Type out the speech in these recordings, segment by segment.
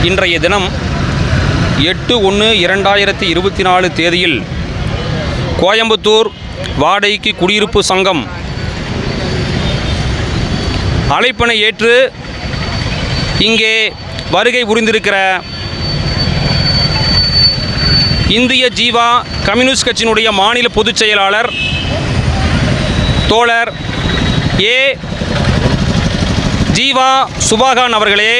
இன்றைய தினம் எட்டு ஒன்று இரண்டாயிரத்தி இருபத்தி நாலு தேதியில் கோயம்புத்தூர் வாடகைக்கு குடியிருப்பு சங்கம் அழைப்பினை ஏற்று இங்கே வருகை புரிந்திருக்கிற இந்திய ஜீவா கம்யூனிஸ்ட் கட்சியினுடைய மாநில பொதுச் செயலாளர் தோழர் ஏ ஜீவா சுபாகான் அவர்களே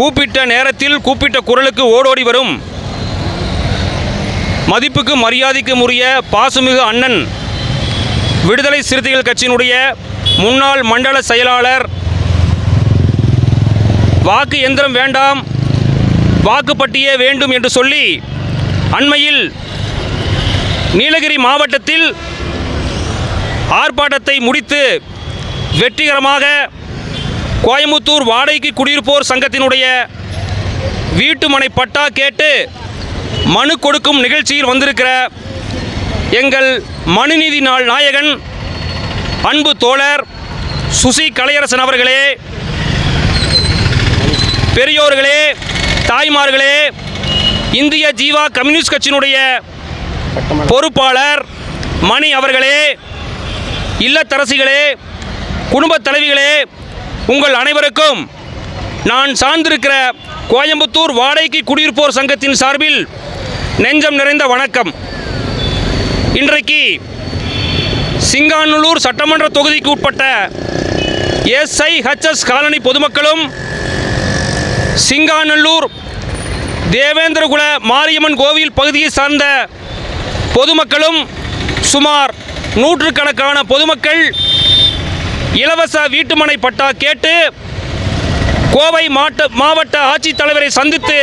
கூப்பிட்ட நேரத்தில் கூப்பிட்ட குரலுக்கு ஓடோடி வரும். மதிப்புக்கு மரியாதைக்கு உரிய பாசுமிகு அண்ணன் விடுதலை சிறுத்தைகள் கட்சியினுடைய முன்னாள் மண்டல செயலாளர் வாக்கு எந்திரம் வேண்டாம் வாக்குப்பட்டியே வேண்டும் என்று சொல்லி அண்மையில் நீலகிரி மாவட்டத்தில் ஆர்ப்பாட்டத்தை முடித்து வெற்றிகரமாக கோயம்புத்தூர் வாடகைக்கு குடியிருப்போர் சங்கத்தினுடைய வீட்டுமனை பட்டா கேட்டு மனு கொடுக்கும் நிகழ்ச்சியில் வந்திருக்கிற எங்கள் மனுநீதி நாள் நாயகன் அன்பு தோழர் சுசி கலையரசன் அவர்களே பெரியோர்களே தாய்மார்களே இந்திய ஜீவா கம்யூனிஸ்ட் கட்சியினுடைய பொறுப்பாளர் மணி அவர்களே இல்லத்தரசிகளே குடும்பத் தலைவிகளே உங்கள் அனைவருக்கும் நான் சார்ந்திருக்கிற கோயம்புத்தூர் வாடகைக்கு குடியிருப்போர் சங்கத்தின் சார்பில் நெஞ்சம் நிறைந்த வணக்கம். இன்றைக்கு சிங்காநல்லூர் சட்டமன்ற தொகுதிக்கு உட்பட்ட எஸ்ஐஹெச்எஸ் காலனி பொதுமக்களும் சிங்காநல்லூர் தேவேந்திரகுல மாரியம்மன் கோவில் பகுதியை சார்ந்த பொதுமக்களும் சுமார் நூற்றுக்கணக்கான பொதுமக்கள் இலவச வீட்டுமனை பட்டா கேட்டு கோவை மாட்ட மாவட்ட ஆட்சித்தலைவரை சந்தித்து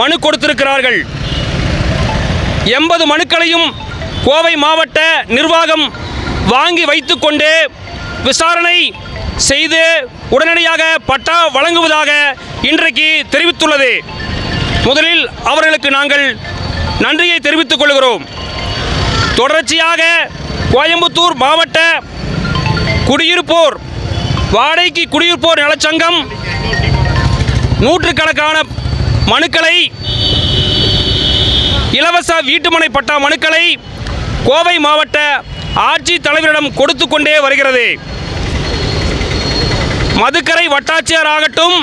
மனு கொடுத்திருக்கிறார்கள். எண்பது மனுக்களையும் கோவை மாவட்ட நிர்வாகம் வாங்கி வைத்துக்கொண்டு விசாரணை செய்து உடனடியாக பட்டா வழங்குவதாக இன்றைக்கு தெரிவித்துள்ளது. முதலில் அவர்களுக்கு நாங்கள் நன்றியை தெரிவித்துக் கொள்கிறோம். தொடர்ச்சியாக கோயம்புத்தூர் மாவட்ட குடியிருப்போர் வாடகைக்கு குடியிருப்போர் நலச்சங்கம் நூற்றுக்கணக்கான மனுக்களை இலவச வீட்டுமனை பட்டா மனுக்களை கோவை மாவட்ட ஆட்சி தலைவரிடம் கொடுத்து கொண்டே வருகிறது. மதுக்கரை வட்டாட்சியர் ஆகட்டும்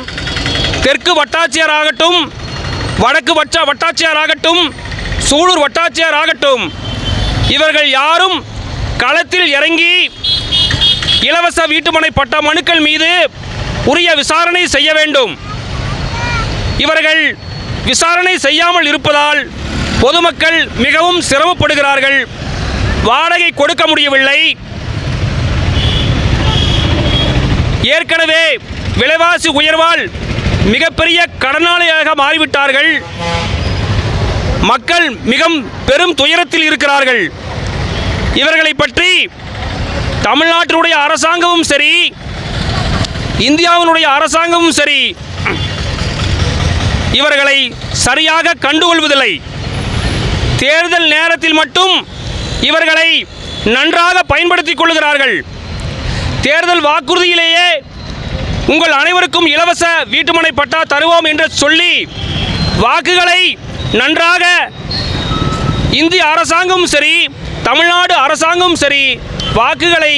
தெற்கு வட்டாட்சியர் ஆகட்டும் வடக்கு வட்ட வட்டாட்சியர் ஆகட்டும் சூலூர் வட்டாட்சியர் ஆகட்டும் இவர்கள் யாரும் களத்தில் இறங்கி இலவச வீட்டுமனை பட்ட மனுக்கள் மீது உரிய விசாரணை செய்ய வேண்டும். இவர்கள் விசாரணை செய்யாமல் இருப்பதால் பொதுமக்கள் மிகவும் சிரமப்படுகிறார்கள். வாடகை கொடுக்க முடியவில்லை. ஏற்கனவே விலைவாசி உயர்வால் மிகப்பெரிய கடனாளியாக மாறிவிட்டார்கள். மக்கள் மிகவும் பெரும் துயரத்தில் இருக்கிறார்கள். இவர்களை பற்றி தமிழ்நாட்டினுடைய அரசாங்கமும் சரி இந்தியாவினுடைய அரசாங்கமும் சரி இவர்களை சரியாக கண்டுகொள்வதில்லை. தேர்தல் நேரத்தில் மட்டும் இவர்களை நன்றாக பயன்படுத்திக் கொள்கிறார்கள். தேர்தல் வாக்குறுதியிலேயே உங்கள் அனைவருக்கும் இலவச வீட்டுமனை பட்டா தருவோம் என்று சொல்லி வாக்குகளை நன்றாக இந்திய அரசாங்கமும் சரி தமிழ்நாடு அரசாங்கம் சரி வாக்குகளை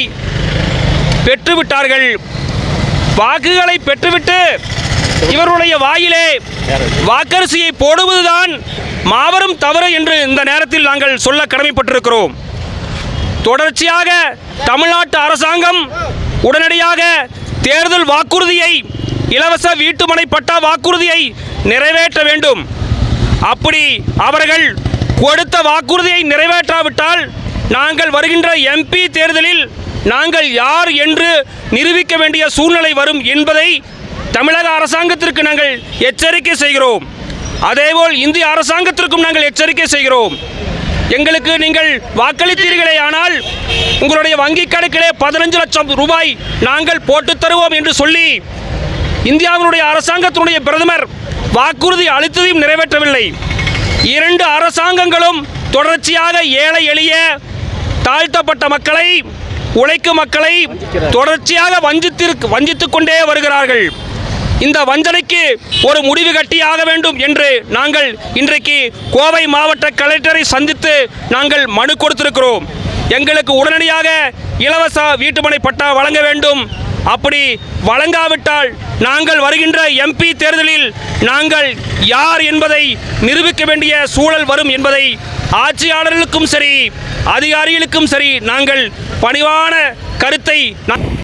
பெற்றுவிட்டார்கள். வாக்குகளை பெற்றுவிட்டு இவருடைய வாயிலே வாக்கரிசியை போடுவதுதான் மாபெரும் தவறு என்று இந்த நேரத்தில் நாங்கள் சொல்ல கடமைப்பட்டிருக்கிறோம். தொடர்ச்சியாக தமிழ்நாட்டு அரசாங்கம் உடனடியாக தேர்தல் வாக்குறுதியை இலவச வீட்டுமனை பட்டா வாக்குறுதியை நிறைவேற்ற வேண்டும். அப்படி அவர்கள் கொடுத்த வாக்குறுதியை நிறைவேற்றாவிட்டால் நாங்கள் வருகின்ற எம்பி தேர்தலில் நாங்கள் யார் என்று நிரூபிக்க வேண்டிய சூழ்நிலை வரும் என்பதை தமிழக அரசாங்கத்திற்கு நாங்கள் எச்சரிக்கை செய்கிறோம். அதேபோல் இந்திய அரசாங்கத்திற்கும் நாங்கள் எச்சரிக்கை செய்கிறோம். எங்களுக்கு நீங்கள் வாக்களித்தீர்களே ஆனால் உங்களுடைய வங்கி கணக்கிலே பதினஞ்சு லட்சம் ரூபாய் நாங்கள் போட்டுத் தருவோம் என்று சொல்லி இந்தியாவினுடைய அரசாங்கத்தினுடைய பிரதமர் வாக்குறுதி அளித்ததையும் நிறைவேற்றவில்லை. இரண்டு அரசாங்கங்களும் தொடர்ச்சியாக ஏழை எளிய தாழ்த்தப்பட்ட மக்களை உழைக்கும் மக்களை தொடர்ச்சியாக வஞ்சித்திருக்கு வஞ்சித்துக் கொண்டே வருகிறார்கள். இந்த வஞ்சனைக்கு ஒரு முடிவு கட்டியாக வேண்டும் என்று நாங்கள் இன்றைக்கு கோவை மாவட்ட கலெக்டரை சந்தித்து நாங்கள் மனு கொடுத்திருக்கிறோம். எங்களுக்கு உடனடியாக இலவச வீட்டுமனை பட்டா வழங்க வேண்டும். அப்படி வழங்காவிட்டால் நாங்கள் வருகின்ற எம்பி தேர்தலில் நாங்கள் யார் என்பதை நிரூபிக்க வேண்டிய சூழல் வரும் என்பதை ஆட்சியாளர்களுக்கும் சரி அதிகாரிகளுக்கும் சரி நாங்கள் பணிவான கருத்தை